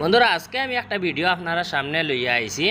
বন্ধুরা, আজকে আমি একটা ভিডিও আপনারা সামনে লইয়া আইছি।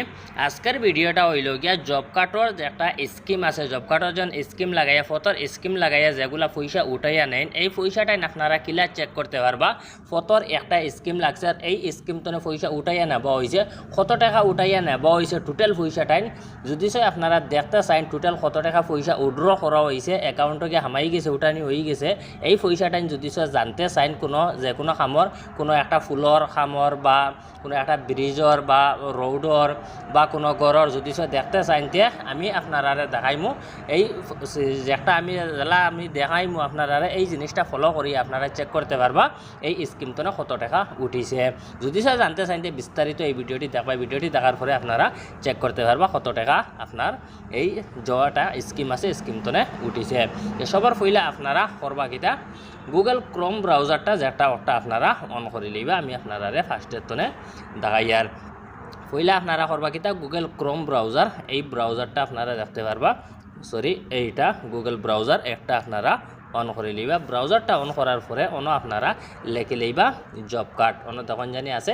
আজকের ভিডিওটা হইল গিয়া জব কার্ডর যে একটা স্কিম আছে, জব কার্ডর যেন স্কিম লাগাইয়া ফটোর স্কিম লাগাইয়া যেগুলা পয়সা উঠাইয়া নেন, এই পয়সাটাই আপনারা কিলা চেক করতে পারবা। ফটোর একটা স্কিম লাগছে আর এই স্কিমতনে পয়সা উঠাইয়া নেওয়া হয়েছে কত টাকা উঠাইয়া নেওয়া হয়েছে টোটাল পয়সাটাই? যদি সে আপনারা দেখতে চাইন টোটাল কত টাকা পয়সা উড্র করা হয়েছে একাউন্টে গিয়ে হামাই গেছে, উঠানি হয়ে গেছে, এই পয়সাটাই যদি সে জানতে চাইন কোনো, যে কোনো খামর কোনো একটা ফুলর খামর বা কোনো একটা ব্রিজর বা রোডর বা কোনো গড়র যদি দেখতে চাইন তে আমি আপনারা দেখাইমু। এই ফ- যে একটা আমি জেলা আমি দেখাইমু আপনারা এই জিনিসটা ফলো করি আপনারা চেক করতে পারবা। এই স্কিমতনে কত টাকা উঠিছে। যদি সে জানতে চাইন তে বিস্তারিত এই ভিডিওটি দেখবা ভিডিওটি দেখার পরে আপনারা চেক করতে পারবা কত টাকা আপনার এই জটা স্কিম আছে স্কিমতনে উঠিছে। এসবের ফইলে আপনারা করবা কিটা গুগল ক্রোম ব্রাউজারটা যেটা, ওটা আপনারা অন করে লইবা, আমি আপনারা ফার্স্টের তনে দেখাই আর পইলে আপনারা করবা কিটা গুগল ক্রোম ব্রাউজার এই ব্রাউজারটা আপনারা দেখতে পারবা। সরি এইটা গুগল ব্রাউজার একটা আপনারা অন করে লইবা। ব্রাউজারটা অন করার পরে অন আপনারা লেখে লইবা জব কার্ড অন তখন জানি আছে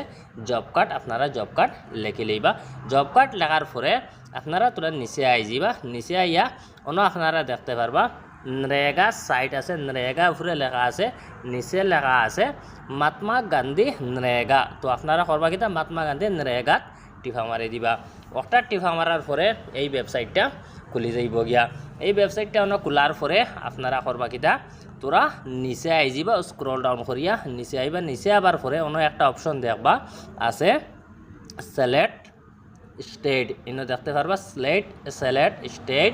জব কার্ড আপনারা জব কার্ড লেখে লইবা। জব কার্ড লেখার পরে আপনারা তোরা নিচে আই যাবা নিচে আইয়া অন আপনারা দেখতে পারবা নরেগা সাইট আছে নরেগা উপরে লেখা আছে, নিচে লেখা আছে মহাত্মা গান্ধী নরেগা তো আপনারা করবা কিতা মহাত্মা গান্ধী নরেগাত টিফা মারি দিবা। একটা টিফা মারার পরে এই ওয়েবসাইটটা খুলি যাইব গিয়া। এই ওয়েবসাইটটা অন্য খোলার পরে আপনারা করবা কিতা তোরা নিচে আই যাবা স্ক্রল ডাউন করিয়া নিচে আইবা নিচে আবার পরে অন্য একটা অপশন দেখবা, আছে সিলেক্ট স্টেট ইনো দেখতে পারবা স্লেট সেলেট স্টেট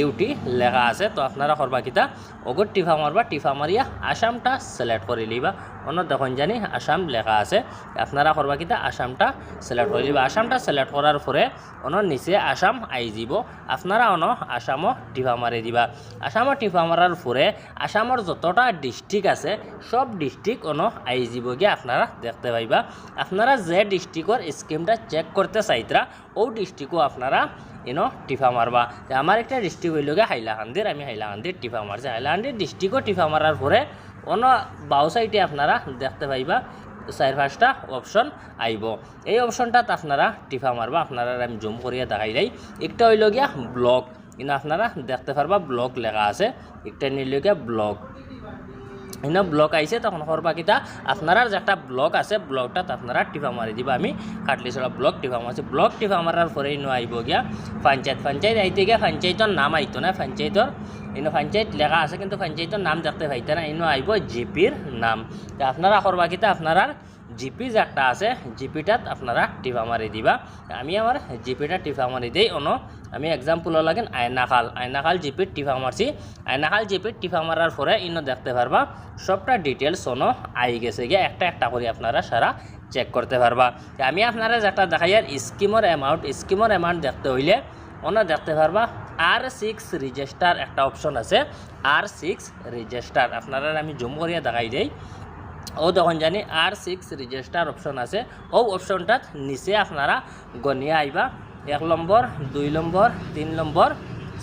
ইউটি লেখা আছে, তো আপনারা করবা কিতা? অগর টিফা মারবা, টিফা মারিয়া আসামটা সিলেক্ট করে লিবা অন্য তখন জানি আসাম লেখা আছে। আপনারা করবা কিতা আসামটা সিলেক্ট করে লিবা আসামটা সিলেক্ট করার পরে অন্য নিচে আসাম আই যাব আপনারা অন আসামও টিফা মারি দিবা। আসামও টিফা মারার পরে আসামর যতটা ডিস্ট্রিক্ট আছে, সব ডিস্ট্রিক্ট অন আই যাব গিয়ে আপনারা দেখতে পাইবা। আপনারা যে ডিস্ট্রিক্টর স্কিমটা চেক করতে চাইতরা ও ডিস্ট্রিক্টও আপনারা ইনো টিফা মারবা আমার একটা ডিস্ট্রিক্ট হইল গিয়ে হাইলাকান্দির আমি হাইলাকান্দির টিফা মারছি হাইলাকান্দির ডিস্ট্রিক্টও টিফা মারার পরে অন্য বাউ সাইডে আপনারা দেখতে পাইবা, চার পাঁচটা অপশন আইব। এই অপশনটাত আপনারা টিফা মারবা, আপনারা আমি জুম করিয়া দেখাই দেয় একটা হইল গিয়া ব্লক কিন্তু আপনারা দেখতে পারবা ব্লক লেখা আছে, একটা নিল গিয়া ব্লক ইনো ব্লক আইছে, তখন করবা কিতা আপনারা যে একটা ব্লক আছে ব্লকটাত আপনারা টিপা মারি দিবা। আমি কাটলিছড়া ব্লক টিপা মারছি। ব্লক টিপা মারার পরে ইনো আইব গিয়া, পঞ্চায়েত। পঞ্চায়েত আইতে গিয়া পঞ্চায়েতর নাম আইতো না, পঞ্চায়েতর ইনো পঞ্চায়েত লেখা আছে, কিন্তু পঞ্চায়েতর নাম দেখতে পাইতে না ইনো আইব জিপির নাম। তা আপনারা করবা কিতা আপনারা জিপি যে একটা আছে, জিপিটাত আপনারা টিপা মারি দিবা। আমি আমার জিপিটা টিপা মারি দেই, অন। আমি এক্সাম্পল লাগেন আয়নাখাল আয়নাখাল জিপির টিপা মারছি আয়নাখাল জিপির টিপা মারার পরে ইনো দেখতে পারবা সবটা ডিটেলস অন আই গেছে গিয়ে। একটা একটা করে আপনারা সারা চেক করতে পারবা আমি আপনারা যেটা দেখাই আর স্কিমর অ্যামাউন্ট স্কিমর অ্যামাউন্ট দেখতে হইলে অন্য দেখতে পারবা আর সিক্স রেজিস্টার একটা অপশন আছে। আর সিক্স রেজিস্টার আপনারা আমি জুম করিয়া দেখাই দেই। ও তখন জানি আর সিক্স রেজিস্টার অপশন আছে। ও অপশনটাত নিচে আপনারা গনিয়া আইবা। এক নম্বর, দুই নম্বর, তিন নম্বর,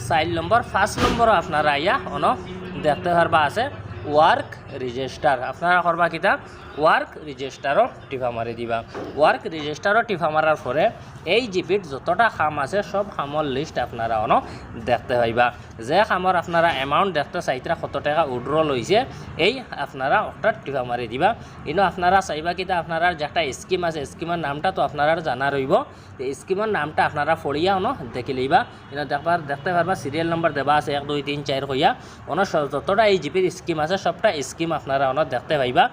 চার নম্বর, পাঁচ নম্বরও আপনারা আইয়া অন দেখতে পারবা আছে। ওয়ার্ক রেজিস্টার আপনারা করবা কিতা? ওয়ার্ক রেজিস্টারও টিফা মারি দিবা। ওয়ার্ক রেজিস্টারও টিফা মারার পরে এই জিপিত যতটা খাম আছে, সব খামর লিস্ট আপনারা অন দেখতে পাইবা। যে খামর আপনারা অ্যামাউন্ট দেখতে চাইতরা কত টাকা উড্র লইছে এই আপনারা একটা টিফা মারি দিবা। ইনো আপনারা চাইবা কিতা আপনারা যে একটা স্কিম আছে স্কিমের নামটা তো আপনারা জানা রইব স্কিমের নামটা আপনারা ফড়িয়া অন দেখি লইবা। ইনো দেখবার দেখতে পারবা সিরিয়াল নম্বর দেবা আছে, এক, দুই, তিন চার হইয়া অন যতটা এই জিপির স্কিম আছে, সবটা স্কিম আপনারা অন দেখতে পাইবা।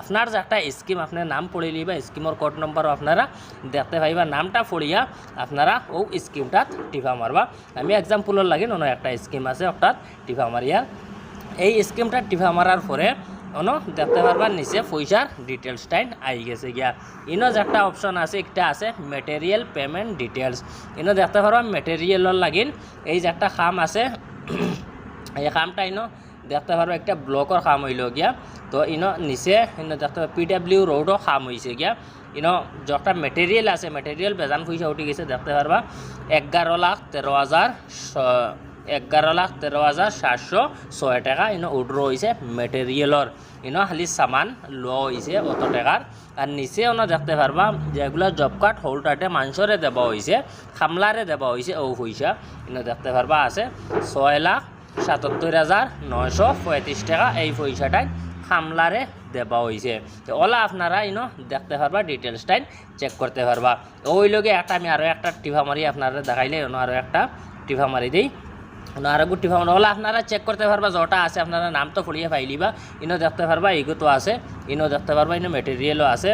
আপনার একটা স্কিম আপনার নাম পড়ে লইবা স্কিমের কোড নম্বরও আপনারা দেখতে পাইবা, নামটা পড়িয়া আপনারা ও স্কিমটাত টিফা মারবা। আমি এক্সাম্পলের লাগে, অন্য একটা স্কিম আছে, অর্থাৎ টিফা মারিয়া। এই স্কিমটা টিফা মারার পরে অন দেখতে পারবা, নিচে পয়সার ডিটেলসটাই আই গেছে গিয়া। ইনো যে একটা অপশন আছে, একটা আছে মেটেরিয়াল পেমেন্ট ডিটেলস ইনো দেখতে পারবা মেটেরিয়ালর লাগিন এই যে একটা খাম আছে, এই খামটা ইনো দেখতে পারব একটা ব্লকর খাম হইল গিয়া। তো ইনো নিচে ইনো দেখতে পি ডাব্লিউ রোডও খাম হয়েছে গিয়া। ইনো যটা মেটেরিয়াল আছে মেটেরিয়াল বেজান পয়সা উঠে গেছে দেখতে পারবা এগারো লাখ তেরো হাজার এগারো লাখ তেরো হাজার সাতশো ছয় টাকা ইনো উড্র হয়েছে মেটেরিয়ালর ইনো খালি সামান লোয়া হয়েছে অত টাকার আর নিচে ওনা দেখতে পারবা যেগুলো জব কার্ড হোল্ডারটে মানুষরে দেওয়া হয়েছে খামলারে দেওয়া হয়েছে ও পয়সা ইনো দেখতে পারবা আছে ছয় লাখ সাতাত্তর হাজার নয়শো পঁয়ত্রিশ টাকা এই পয়সাটাই খামলারে দেওয়া হয়েছে তো ওলা আপনারা ইনো দেখতে পারবা ডিটেলসটাই চেক করতে পারবা। ওই লগে একটা আমি আরও একটা টিভা মারি আপনারা দেখাইলে অন্য আরও একটা টিভা মারি দিই। গুটি ফাউন্ড ওলা আপনারা চেক করতে পারবা, যটা আছে আপনারা নাম তো ফুলিয়ে ফাইলিবা। ইনো দেখতে পারবা এগো তো আছে। ইনো দেখতে পারবা, ইনো মেটেরিয়ালও আছে।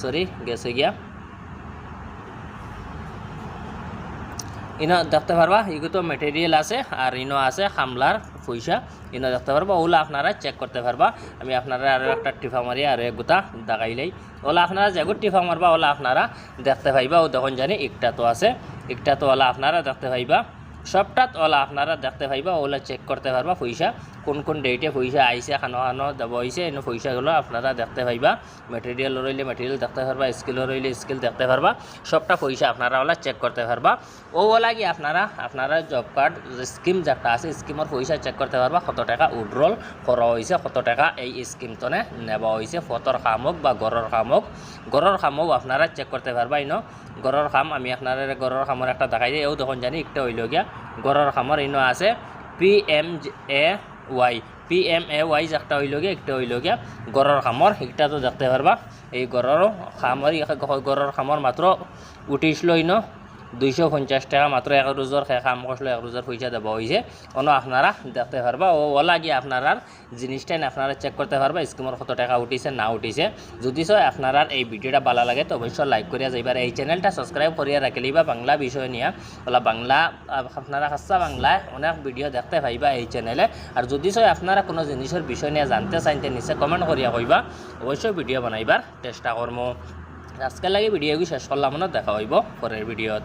সরি গেছে গিয়া। ইনো দেখতে পারবা এগুলো মেটেরিয়াল আছে, আর ইনো আছে খামলার পয়সা। ইনো দেখতে পারবা, ওগুলো আপনারা চেক করতে পারবা। আমি আপনারা আরও একটা টিফা মারি, আর এক গোটা দাগাইলাই ওলা আপনারা যেগু টিফা মারবা, ওলা আপনারা দেখতে পাইবা, ও তখন জানি একটা তো আছে। একটা তো ওলা আপনারা দেখতে পাইবা। সবটা ওলা আপনারা দেখতে পাইবা, ওলা চেক করতে পারবা পয়সা। কোন কোন ডেটে পয়সা আইসে খানো খানো যাব হয়েছে এনে পয়সাগুলো আপনারা দেখতে পাইবা। মেটেরিয়াল রইলে মেটেরিয়াল দেখতে পারবা স্কিল রইলে স্কিল দেখতে পারবা। সবটা পয়সা আপনারা ওলা চেক করতে পারবা। ও ওলা কি আপনারা আপনারা জব কার্ড স্কিম যেটা আছে স্কিমের পয়সা চেক করতে পারবা, কত টাকা উইড্রল করা হয়েছে কত টাকা এই স্কিমতনে নেওয়া হয়েছে ফতর কামক বা গড়র কামক গড়র কামক আপনারা চেক করতে পারবা ইনো গড়র কাম আমি আপনারা গড়র কামর একটা দেখাই দিই, এও তখন জানি, একটা হইল গিয়া। গড়র কামর ইনো আছে P M A Y P M A Y একটা হইল গিয়া একটা হইল গিয়া গড়র কামর একটা তো দেখতে পারবা এই গড়র খামর গড়র খামর মাত্র উঠিছিল ইনো দুইশো পঞ্চাশ টাকা মাত্র এক রোজর কাম করলে এক রোজর পয়সা দেওয়া হয়েছে অন্য আপনারা দেখতে পারবা। ও ওলা গিয়ে আপনারা জিনিসটাই আপনারা চেক করতে পারবা স্কিমের কত টাকা উঠিছে, না উঠিছে। যদি সয় আপনারা এই ভিডিওটা ভালো লাগে, তো অবশ্যই লাইক করিয়া যাইবার এই চ্যানেলটা সাবস্ক্রাইব করিয়া রাখিলি বা বাংলা বিষয় নিয়ে। ওলা বাংলা আপনারা খাসা বাংলায় অনেক ভিডিও দেখতে পাইবা এই চ্যানেলে আর যদি সয় আপনারা কোনো জিনিসের বিষয় নিয়ে জানতে চাইতে নিচে কমেন্ট করিয়া কইবা অবশ্যই ভিডিও বানাইবার চেষ্টা করব আজকে লাগে ভিডিও শেষ করলাম না দেখা হইব পরের ভিডিওত